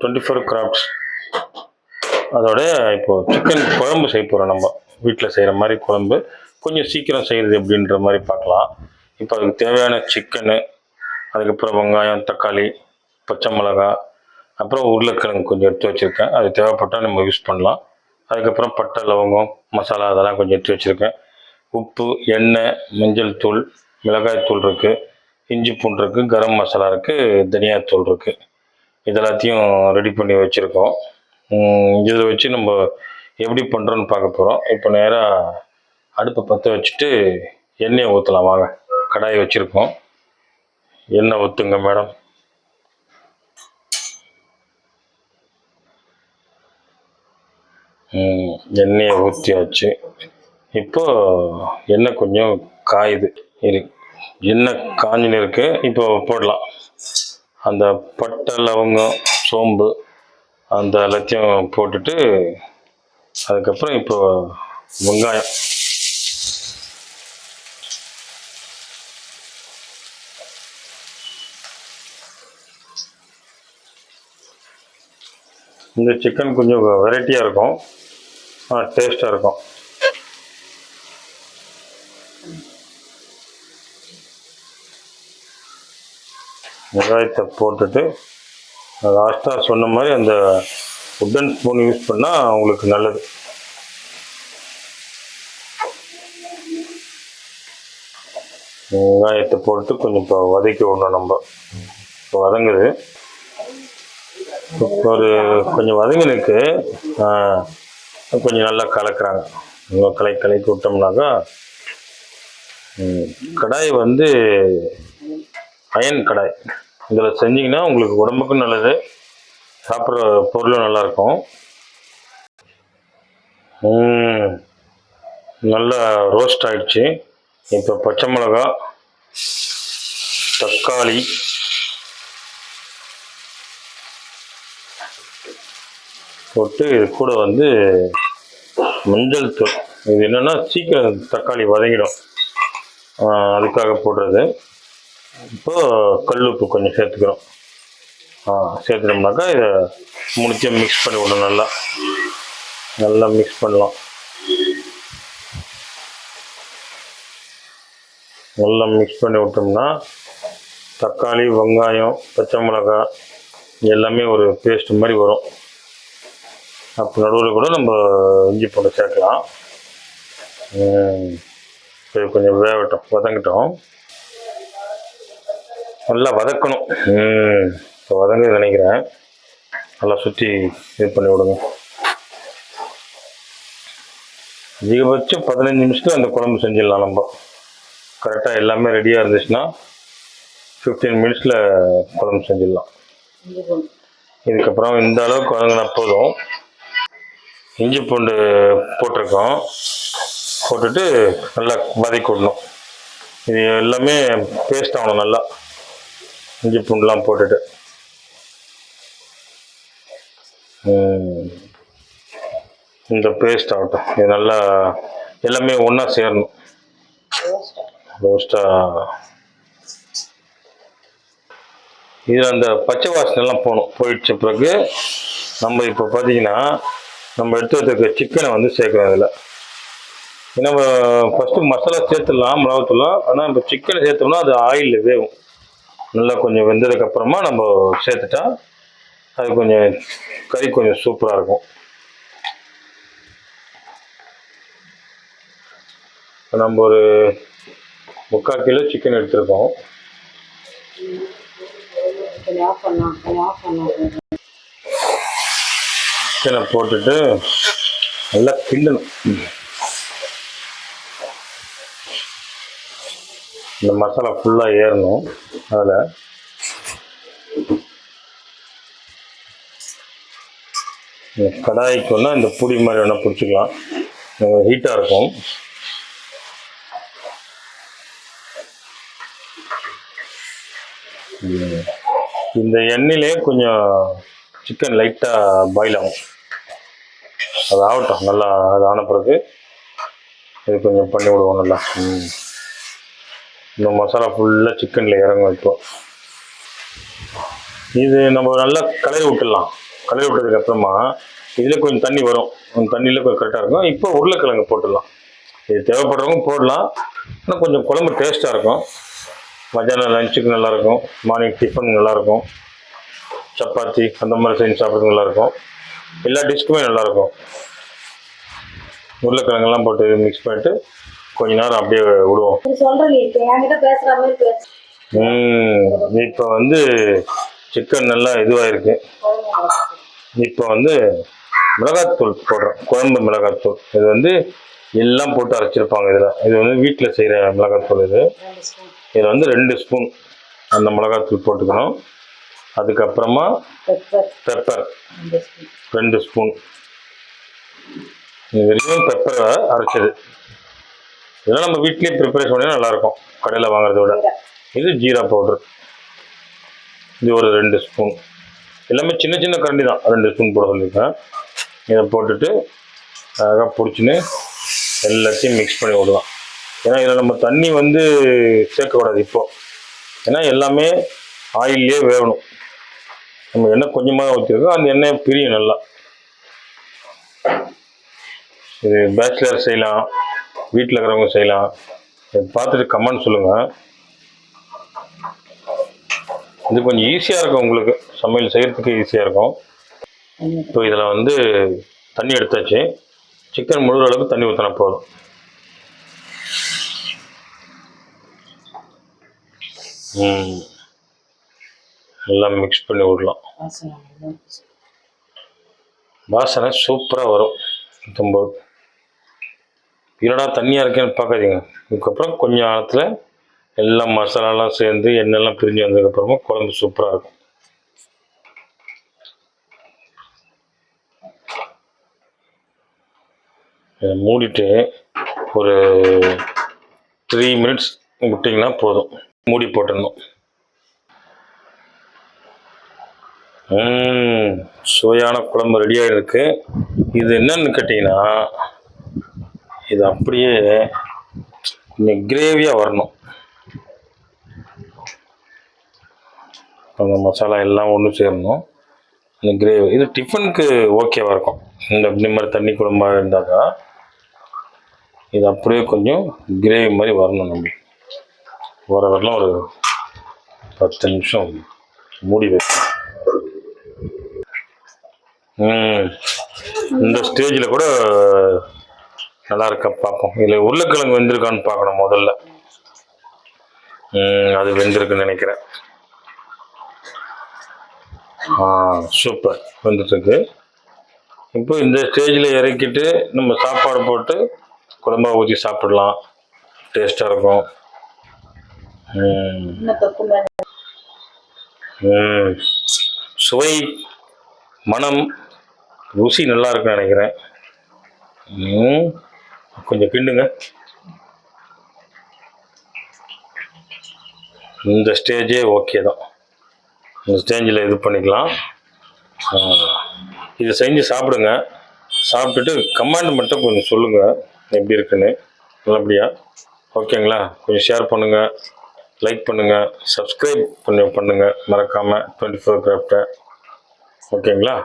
Twenty four crafts அதோட இப்போது chicken குழம்பு செய்ய போகிறோம் நம்ம. வீட்டில் செய்கிற மாதிரி குழம்பு. கொஞ்சம் சீக்கிரம் செய்கிறது எப்படின்ற மாதிரி பார்க்கலாம். இப்போ அதுக்கு தேவையான சிக்கனு அதுக்கப்புறம் வெங்காயம் தக்காளி பச்சை மிளகா அப்புறம் உருளைக்கிழங்கு கொஞ்சம் எடுத்து வச்சுருக்கேன். அது தேவைப்பட்டால் நம்ம யூஸ் பண்ணலாம். அதுக்கப்புறம் பட்டை லவங்கம் மசாலா அதெல்லாம் கொஞ்சம் எடுத்து வச்சுருக்கேன். உப்பு எண்ணெய் மஞ்சள் தூள் மிளகாய் தூள் இருக்குது இஞ்சி பூண்டு இருக்குது கரம் மசாலா இருக்குது தனியாத்தூள் இருக்குது இது எல்லாத்தையும் ரெடி பண்ணி வச்சுருக்கோம். இதை வச்சு நம்ம எப்படி பண்ணுறோன்னு பார்க்க போகிறோம் இப்போ நேராக அடுப்பை பற்ற வச்சுட்டு எண்ணெயை ஊற்றலாம் வாங்க கடாய் வச்சுருக்கோம். எண்ணெய் ஊற்றுங்க மேடம். எண்ணெயை ஊற்றியாச்சு இப்போ எண்ணெய் கொஞ்சம் காயுது. இரு எண்ணெய் காஞ்சின்னு இருக்குது இப்போ போடலாம். அந்த பட்டை லவங்கம் சோம்பு அந்த எல்லாத்தையும் போட்டுட்டு அதுக்கப்புறம் இப்போ வெங்காயம். இந்த சிக்கன் கொஞ்சம் வெரைட்டியாக இருக்கும். டேஸ்ட்டாக இருக்கும். வெங்காயத்தை போட்டுட்டு லாஸ்ட்டாக சொன்ன மாதிரி அந்த உட்டன் ஸ்பூன் யூஸ் பண்ணால் உங்களுக்கு நல்லது. வெங்காயத்தை போட்டு கொஞ்சம் இப்போ வதக்கி விடணும் நம்ம. இப்போ வதங்குது. இப்போ ஒரு கொஞ்சம் வதங்கினுக்கு கொஞ்சம் நல்லா கலக்கிறாங்க. நல்லா கலை கலக்கி விட்டோம்னாக்கா கடாய் வந்து அயன் கடாய் இதில் செஞ்சிங்கன்னா உங்களுக்கு உடம்புக்கும் நல்லது சாப்பிட்ற பொருளும் நல்லாயிருக்கும். நல்லா ரோஸ்ட் ஆகிடுச்சு இப்போ பச்சை மிளகா தக்காளி போட்டு இது கூட வந்து மஞ்சள் தூள். இது என்னென்னா சீக்கிரம் தக்காளி வதங்கிடும். அதுக்காக போடுறது. இப்போ கல் உப்பு கொஞ்சம் சேர்த்துக்கிறோம். ஆ சேர்த்துட்டோம்னாக்கா இதை முடிச்சு மிக்ஸ் பண்ணி விடணும் நல்லா. நல்லா மிக்ஸ் பண்ணலாம். நல்லா மிக்ஸ் பண்ணி விட்டோம்னா தக்காளி வெங்காயம் பச்சை மிளகாய் எல்லாமே ஒரு பேஸ்ட் மாதிரி வரும். அப்போ நடுவில் கூட நம்ம இஞ்சி பூண்டு சேர்க்கலாம். கொஞ்சம் வேகட்டும் வதங்கட்டும். நல்லா வதக்கணும். ம் இப்போ வதங்க நினைக்கிறேன். நல்லா சுற்றி இது பண்ணி விடுங்க. அதிகபட்சம் பதினஞ்சு நிமிஷத்தில் அந்த குழம்பு செஞ்சிடலாம் நம்ம. கரெக்டாக எல்லாமே ரெடியாக இருந்துச்சுன்னா ஃபிஃப்டீன் மினிட்ஸில் குழம்பு செஞ்சிடலாம். இதுக்கப்புறம் இந்த அளவுக்கு வதங்கினா போதும். இஞ்சி பூண்டு போட்டிருக்கோம். போட்டுட்டு நல்லா வதக்கி விடணும். இது எல்லாமே பேஸ்ட் ஆகணும் நல்லா. இஞ்சி பூண்டுலாம் போட்டுட்டு. இந்த பேஸ்ட் ஆகட்டும். இது நல்லா எல்லாமே ஒன்றா சேரணும். ரோஸ்ட்டாக இதில் அந்த பச்சை வாசனைலாம் போகணும் போயிடுச்ச பிறகு நம்ம இப்போ பார்த்தீங்கன்னா நம்ம எடுத்து வச்சிருக்க சிக்கனை வந்து சேர்க்குறோம் இதில். ஏன்னா ஃபஸ்ட்டு மசாலா சேர்த்துடலாம் மிளகாத்தூள்லாம் ஆனால் இப்போ சிக்கனை சேர்த்தோம்னா அது ஆயிலில் வேகும். நல்லா கொஞ்சம் வெந்ததுக்கப்புறமா நம்ம சேர்த்துட்டா அது கொஞ்சம் கறி கொஞ்சம் சூப்பராக இருக்கும். நம்ம ஒரு முக்கால் கிலோ சிக்கன் எடுத்திருக்கோம். சிக்கனை போட்டுட்டு நல்லா கிண்டணும் இந்த மசாலா ஃபுல்லாக ஏறணும் அதில். இந்த கடாய்க்கு வேணால் இந்த பொடி மாதிரி வேணால் பிடிச்சிக்கலாம். ஹீட்டாக இருக்கும். இந்த எண்ணெயிலே கொஞ்சம் சிக்கன் லைட்டாக பாயில் ஆகும். அது ஆகட்டும் நல்லா அது ஆன பிறகு. இது கொஞ்சம் பண்ணி விடுவோம் நல்லா. ம். இந்த மசாலா ஃபுல்லாக சிக்கனில் இறங்கும் இப்போ இது நம்ம நல்லா கலரி விட்டுடலாம். கலரி விட்டதுக்கு அப்புறமா இதில் கொஞ்சம் தண்ணி வரும். அந்த தண்ணியில் கொஞ்சம் கரெக்டாக இருக்கும். இப்போ உருளைக்கிழங்கு போட்டுடலாம். இது தேவைப்படுறவங்க போடலாம். ஆனால் கொஞ்சம் குழம்பு டேஸ்ட்டாக இருக்கும். மத்தியானம் லஞ்சுக்கு நல்லாயிருக்கும். மார்னிங் டிஃபன் நல்லாயிருக்கும். சப்பாத்தி அந்த மாதிரி செஞ்சு சாப்பிட்றதுக்கு நல்லாயிருக்கும். எல்லா டிஷ்க்குமே நல்லாயிருக்கும். உருளைக்கிழங்கெல்லாம் போட்டு மிக்ஸ் பண்ணிட்டு கொஞ்ச நேரம் அப்படியே விடுவோம். இப்ப வந்து சிக்கன் நல்லா இதுவாயிருக்கு. இப்போ வந்து மிளகாத்தூள் போடுறோம் குழம்பு மிளகாத்தூள். இது வந்து எல்லாம் போட்டு அரைச்சிருப்பாங்க இதில். இது வந்து வீட்டில் செய்கிற மிளகாத்தூள் இது. இதில் வந்து ரெண்டு ஸ்பூன் அந்த மிளகாத்தூள் போட்டுக்கணும். அதுக்கப்புறமா பெப்பர். ரெண்டு ஸ்பூன். இது வரைக்கும் பெப்பரை அரைச்சது. இதெல்லாம் நம்ம வீட்லேயே ப்ரிப்பரேஷன் பண்ணி நல்லாயிருக்கும். கடையில் வாங்குறத விட. இது ஜீரா பவுடர் இது ஒரு ரெண்டு ஸ்பூன் எல்லாமே சின்ன சின்ன கரண்டி தான். ரெண்டு ஸ்பூன் போட சொல்லியிருக்கேன். இதை போட்டுட்டு அழகாக பிடிச்சின்னு எல்லாத்தையும் மிக்ஸ் பண்ணி விடலாம். ஏன்னா இதில் நம்ம தண்ணி வந்து சேர்க்கக்கூடாது இப்போ. ஏன்னா எல்லாமே ஆயிலே வேகணும். நம்ம எண்ணெய் கொஞ்சமாக ஊற்றிருக்கோம் அந்த எண்ணெய் பிரியும் நல்லா. இது பேச்சுலர் செய்யலாம். வீட்டில் இருக்கிறவங்க செய்யலாம். பார்த்துட்டு கமெண்ட் சொல்லுங்கள் இது கொஞ்சம் ஈஸியாக இருக்கும் உங்களுக்கு. சமையல் செய்கிறதுக்கு ஈஸியாக இருக்கும். இப்போ இதில் வந்து தண்ணி எடுத்தாச்சு. சிக்கன் முழுகிற அளவுக்கு தண்ணி ஊற்றினா போதும். எல்லாம் மிக்ஸ் பண்ணி விடலாம் வாசனை சூப்பராக வரும். ஊற்றும்போது என்னடா தண்ணியாக இருக்கேன்னு பார்க்காதீங்க. இதுக்கப்புறம் கொஞ்சம் நேரத்தில் எல்லாம் மசாலாலாம் சேர்ந்து எண்ணெய்லாம் பிரிஞ்சு வந்ததுக்கப்புறமா குழம்பு சூப்பராக இருக்கும். இதை மூடிட்டு ஒரு த்ரீ மினிட்ஸ் விட்டிங்கன்னா போதும். மூடி போட்டுடணும். சுவையான குழம்பு ரெடியாக இருக்குது இது என்னன்னு கேட்டிங்கன்னா இது அப்படியே கொஞ்சம் கிரேவியாக வரணும். அந்த மசாலா எல்லாம் ஒன்று சேரணும். இந்த கிரேவி இது டிஃபனுக்கு ஓகேவாக இருக்கும். இந்த இந்த மாதிரி தண்ணி குழம்பாக இருந்தாக்கா இது அப்படியே கொஞ்சம் கிரேவி மாதிரி வரணும் நம்ம. வர வரலாம் ஒரு பத்து நிமிஷம் மூடி வைக்கணும் இந்த ஸ்டேஜில் கூட நல்லா இருக்கா பார்ப்போம் இதில் உருளைக்கிழங்கு வெந்திருக்கான்னு பார்க்கணும் முதல்ல. அது வெந்திருக்குன்னு நினைக்கிறேன். ஆ சூப்பர் வந்துட்டுருக்கு. இப்போ இந்த ஸ்டேஜில் இறக்கிட்டு நம்ம சாப்பாடு போட்டு குழம்பா ஊற்றி சாப்பிடலாம். டேஸ்ட்டாக இருக்கும். சுவை மனம் ருசி நல்லா இருக்குன்னு நினைக்கிறேன் கொஞ்சம் கிண்டுங்க. இந்த ஸ்டேஜே ஓகே தான். இந்த ஸ்டேஜில் இது பண்ணிக்கலாம். இதை செஞ்சு சாப்பிடுங்க. சாப்பிட்டுட்டு கமாண்ட் மட்டும் கொஞ்சம் சொல்லுங்கள் எப்படி இருக்குன்னு. நல்லபடியாக ஓகேங்களா கொஞ்சம் ஷேர் பண்ணுங்கள் லைக் பண்ணுங்கள் சப்ஸ்கிரைப் கொஞ்சம் பண்ணுங்கள் மறக்காமல் டுவெண்ட்டி ஃபோர் கிராஃப்டை ஓகேங்களா